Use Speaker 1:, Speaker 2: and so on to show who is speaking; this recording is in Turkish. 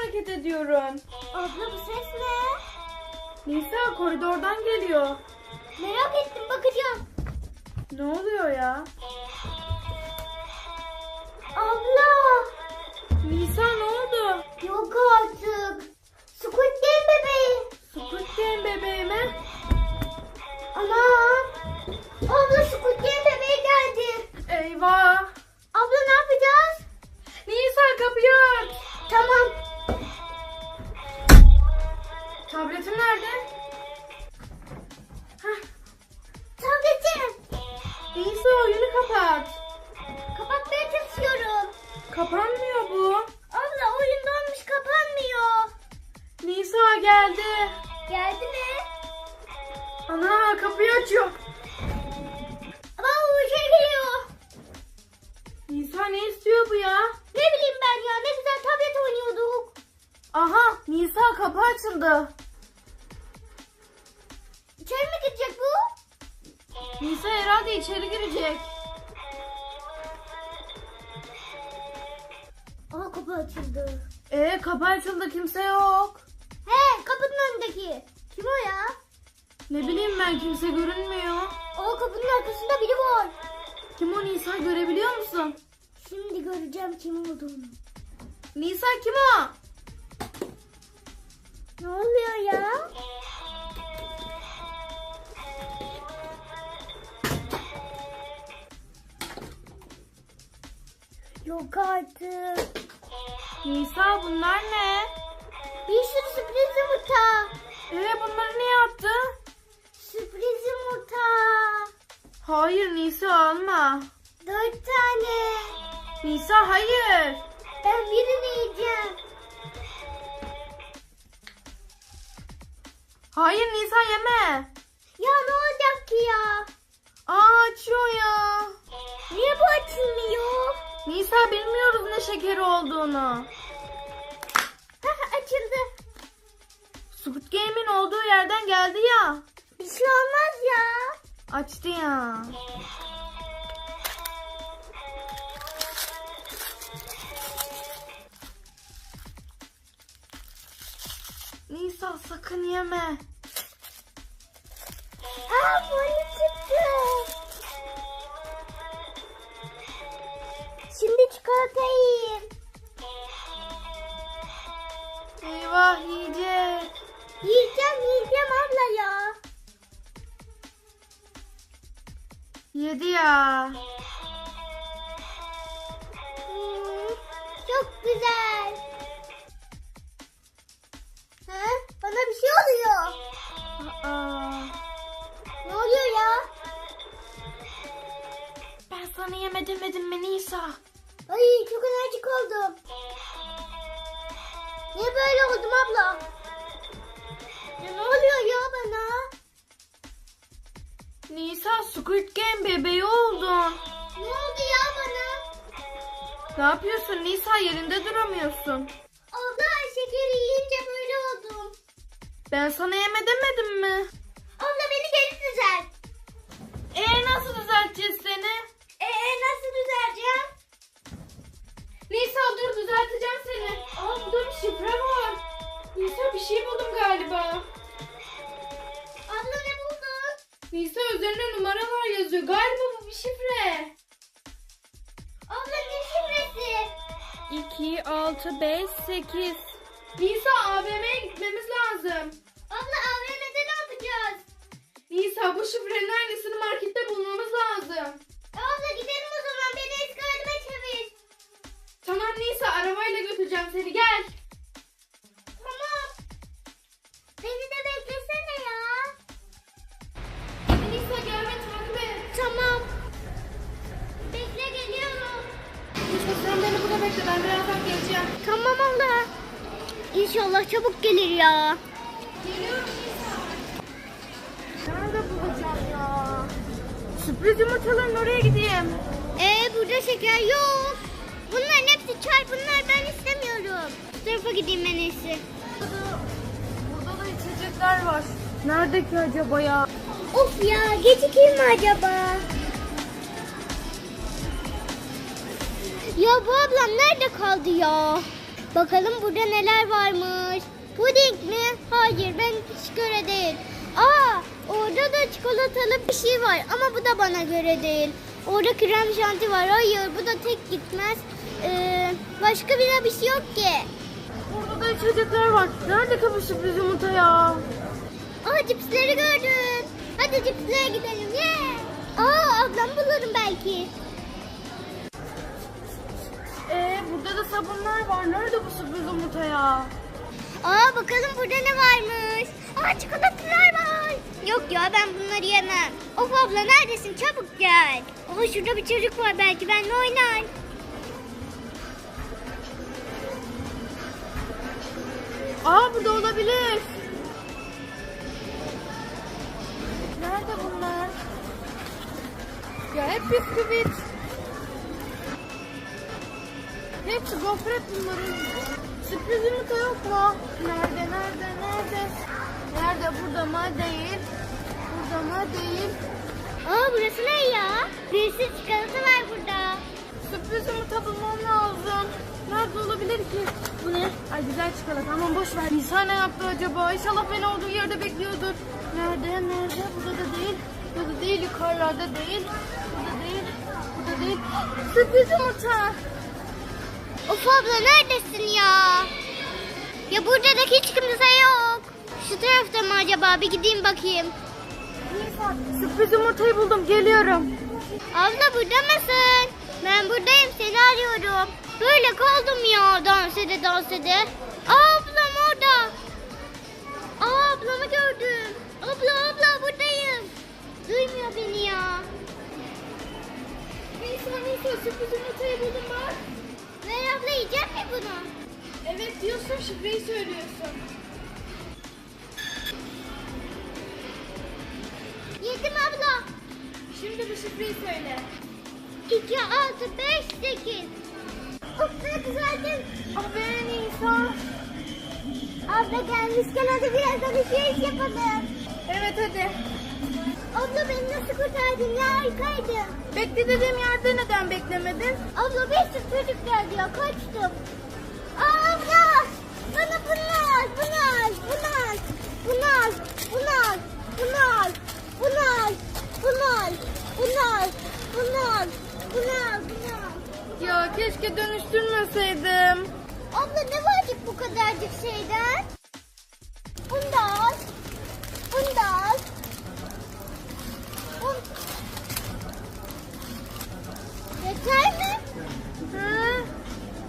Speaker 1: hareket ediyorum.
Speaker 2: Abla bu ses ne?
Speaker 1: Nisa koridordan geliyor.
Speaker 2: Merak ettim bakacağım.
Speaker 1: Ne oluyor ya?
Speaker 2: Abla.
Speaker 1: Nisa ne oldu?
Speaker 2: Yok artık. Squid Game bebeği.
Speaker 1: Squid Game bebeğime.
Speaker 2: Anam. Abla Squid Game bebeği geldi.
Speaker 1: Eyvah. Kapanmıyor bu.
Speaker 2: Abla oyun donmuş kapanmıyor.
Speaker 1: Nisa geldi.
Speaker 2: Geldi mi?
Speaker 1: Ana kapıyı açıyor.
Speaker 2: Bu şey geliyor.
Speaker 1: Nisa ne istiyor bu ya?
Speaker 2: Ne bileyim ben ya ne güzel tablet oynuyorduk.
Speaker 1: Aha Nisa kapı açıldı.
Speaker 2: İçeri mi girecek bu?
Speaker 1: Nisa herhalde içeri girecek.
Speaker 2: Kapı açıldı.
Speaker 1: Ee kapı açıldı kimse yok.
Speaker 2: He kapının önündeki. Kim o ya?
Speaker 1: Ne bileyim ben kimse görünmüyor.
Speaker 2: O kapının arkasında biri var.
Speaker 1: Kim o Nisa görebiliyor musun?
Speaker 2: Şimdi göreceğim kim olduğunu.
Speaker 1: Nisa kim o?
Speaker 2: Ne oluyor ya? Yok artık.
Speaker 1: Nisa bunlar ne?
Speaker 2: Bir sürü sürpriz yumurta.
Speaker 1: Ee bunları niye attı?
Speaker 2: Sürpriz yumurta.
Speaker 1: Hayır Nisa alma.
Speaker 2: Dört tane.
Speaker 1: Nisa hayır.
Speaker 2: Ben birini yiyeceğim.
Speaker 1: Hayır Nisa yeme.
Speaker 2: Ya ne olacak ki ya?
Speaker 1: Aa açıyor ya.
Speaker 2: Niye bu açılmıyor?
Speaker 1: Nisa bilmiyoruz ne şekeri olduğunu.
Speaker 2: Açıldı.
Speaker 1: Squid Game'in olduğu yerden geldi ya.
Speaker 2: Bir şey olmaz ya.
Speaker 1: Açtı ya. Nisa sakın yeme.
Speaker 2: Aa çıktı. Çikolata yiyeyim.
Speaker 1: Eyvah yiyecek.
Speaker 2: Yiyeceğim yiyeceğim abla ya.
Speaker 1: Yedi ya.
Speaker 2: Hmm, çok güzel. Ha? Bana bir şey oluyor.
Speaker 1: Aa,
Speaker 2: Ne oluyor ya?
Speaker 1: ben sana yeme demedim mi Nisa?
Speaker 2: Ay çok enerjik oldum. Niye böyle oldum abla? Ya ne oluyor ya bana?
Speaker 1: Nisa Squid Game bebeği oldun.
Speaker 2: Ne oldu ya bana?
Speaker 1: Ne yapıyorsun Nisa yerinde duramıyorsun.
Speaker 2: Abla şekeri yiyince böyle oldum.
Speaker 1: Ben sana yeme demedim mi?
Speaker 2: Abla beni geri düzelt.
Speaker 1: Ee nasıl düzelteceğiz dur düzelteceğim seni. Aa burada bir şifre var. Nisa bir şey buldum galiba.
Speaker 2: Abla ne buldun?
Speaker 1: Nisa üzerinde numaralar yazıyor. Galiba bu bir şifre.
Speaker 2: Abla ne şifresi?
Speaker 1: 2, 6, 5, 8. Nisa AVM'ye gitmemiz lazım.
Speaker 2: Abla AVM'de ne yapacağız?
Speaker 1: Nisa bu şifrenin aynısını markette bulmamız lazım. Götüreceğim seni gel.
Speaker 2: Tamam. Beni de beklesene ya.
Speaker 1: Nisa gelme takip et.
Speaker 2: Tamam. Bekle geliyorum.
Speaker 1: Nisa sen beni burada bekle ben birazdan geleceğim.
Speaker 2: Tamam abla. İnşallah çabuk gelir ya.
Speaker 1: Geliyorum Nisa. Nerede bulacağım ya? Sürpriz yumurtaların oraya gideyim.
Speaker 2: Ee burada şeker yok. Bunların hepsi çay. Bunlar gideyim en iyisi.
Speaker 1: Burada, burada da içecekler var. Nerede ki acaba ya?
Speaker 2: Of ya gecikeyim mi acaba? Ya bu ablam nerede kaldı ya? Bakalım burada neler varmış. Puding mi? Hayır ben hiç göre değil. Aa orada da çikolatalı bir şey var ama bu da bana göre değil. Orada krem şanti var. Hayır bu da tek gitmez. Ee, başka bir bir şey yok ki.
Speaker 1: Burada da içecekler var. Nerede bu sürpriz yumurta ya?
Speaker 2: Aa cipsleri gördün. Hadi cipslere gidelim. Yeah. Aa ablam bulurum belki.
Speaker 1: Ee, burada da sabunlar var. Nerede bu sürpriz yumurta ya?
Speaker 2: Aa bakalım burada ne varmış. Aa çikolatalar var. Yok ya ben bunları yemem. Of abla neredesin çabuk gel. Aa şurada bir çocuk var belki benimle oynar.
Speaker 1: Aa burada olabilir. Nerede bunlar? Ya hep bisküvit. Hepsi gofret bunların. Sürpriz yumurta yok mu? Nerede, nerede, nerede? Nerede? Burada mı? Değil. Burada mı? Değil.
Speaker 2: Aa burası ne ya? Bir sürü çikolata var burada.
Speaker 1: Sürpriz yumurta bulmam lazım. Nerede olabilir ki? Ay güzel çikolata. Aman boş ver. Nisa ne yaptı acaba? İnşallah beni olduğu yerde bekliyordur. Nerede? Nerede? Burada da değil. Burada da değil. Yukarılarda değil. Burada değil. Burada değil. Sürpriz yumurta.
Speaker 2: Of abla neredesin ya? Ya burada da hiç kimse yok. Şu tarafta mı acaba? Bir gideyim bakayım.
Speaker 1: Nisa sürpriz yumurtayı buldum. Geliyorum.
Speaker 2: Abla burada mısın? Ben buradayım seni arıyorum. Dans ede dans ede. Aa, ablam orada. Aa, ablamı gördüm. Abla abla buradayım. Duymuyor beni ya.
Speaker 1: Nisa Nisa sürpriz yumurtayı buldum bak.
Speaker 2: Ver abla yiyecek mi bunu?
Speaker 1: Evet diyorsun şifreyi söylüyorsun.
Speaker 2: Yedim abla.
Speaker 1: Şimdi bu şifreyi söyle.
Speaker 2: 2, 6, 5, 8. Of ne güzeldi.
Speaker 1: Ah be Nisa.
Speaker 2: Abla gelmişken hadi biraz alışveriş yapalım.
Speaker 1: Evet hadi.
Speaker 2: Abla beni nasıl kurtardın ya harikaydın.
Speaker 1: Bekle dediğim yerde neden beklemedin?
Speaker 2: Abla bir sürü çocuk geldi ya kaçtım. Aa, abla bana bunu al bunu al bunu al bunu al bunu al bunu al bunu al bunu al bunu al bunu al bunu al bunu al.
Speaker 1: Ya keşke dönüştürmeseydim.
Speaker 2: Abla ne var ki bu kadarcık şeyden?